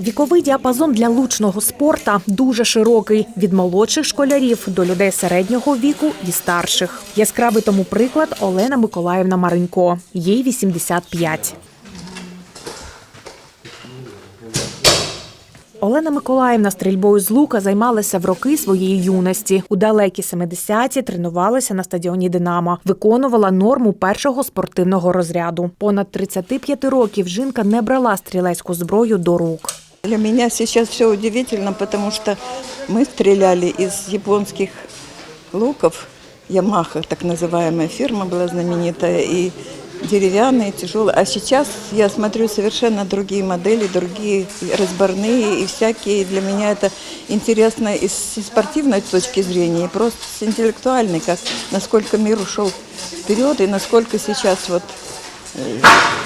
Віковий діапазон для лучного спорта дуже широкий від молодших школярів до людей середнього віку і старших. Яскравий тому приклад Олена Миколаївна Маринько. Їй 85. Олена Миколаївна стрільбою з лука займалася в роки своєї юності. У далекі 70-ті тренувалася на стадіоні Динамо, виконувала норму першого спортивного розряду. Понад 35 років жінка не брала стрілецьку зброю до рук. Для меня сейчас все удивительно, потому что мы стреляли из японских луков. Ямаха, так называемая фирма была знаменитая, и деревянные, тяжелые. А сейчас я смотрю совершенно другие модели, другие разборные и всякие. Для меня это интересно и с спортивной точки зрения, и просто с интеллектуальной, как насколько мир ушел вперед, и насколько сейчас вот э,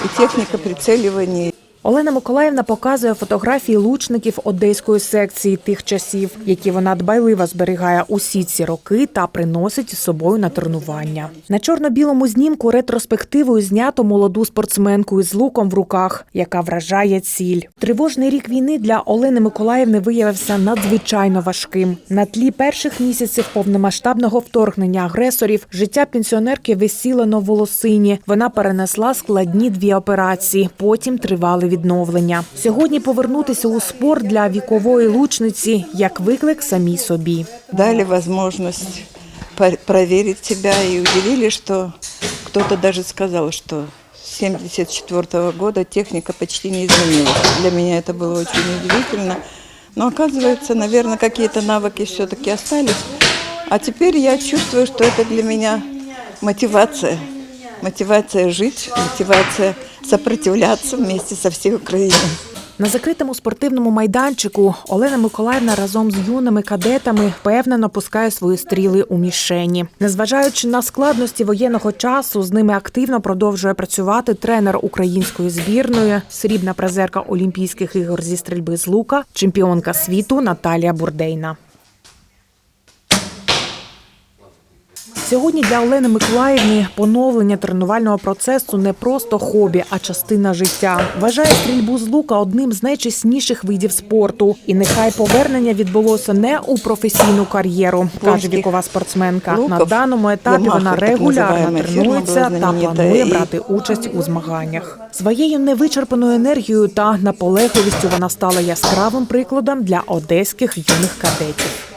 и техника прицеливания, Олена Миколаївна показує фотографії лучників одеської секції тих часів, які вона дбайливо зберігає усі ці роки та приносить із собою на тренування. На чорно-білому знімку ретроспективою знято молоду спортсменку із луком в руках, яка вражає ціль. Тривожний рік війни для Олени Миколаївни виявився надзвичайно важким. На тлі перших місяців повномасштабного вторгнення агресорів життя пенсіонерки висіло на волосині. Вона перенесла складні дві операції. Потім тривали відновлення. Сьогодні повернутися у спорт для вікової лучниці як виклик самій собі. дали возможность по- проверить себя и удивили, что кто-то даже сказал, что с 1974 года техника почти не изменилась. Для меня это было очень удивительно. Но оказывается, наверное, какие-то навыки все-таки остались. А теперь я чувствую, что это для меня мотивация. Мотивация жить, мотивация сопротивляться вместе со всей Украиной. На закритому спортивному майданчику Олена Миколаївна разом з юними кадетами впевнено пускає свої стріли у мішені. Незважаючи на складності воєнного часу, з ними активно продовжує працювати тренер української збірної, срібна призерка Олімпійських ігор зі стрільби з лука, чемпіонка світу Наталія Бурдейна. Сьогодні для Олени Миколаївни поновлення тренувального процесу не просто хобі, а частина життя. Вважає стрільбу з лука одним з найчесніших видів спорту. І нехай повернення відбулося не у професійну кар'єру, каже вікова спортсменка. На даному етапі вона регулярно тренується та планує брати участь у змаганнях. Своєю невичерпаною енергією та наполегливістю вона стала яскравим прикладом для одеських юних кадетів.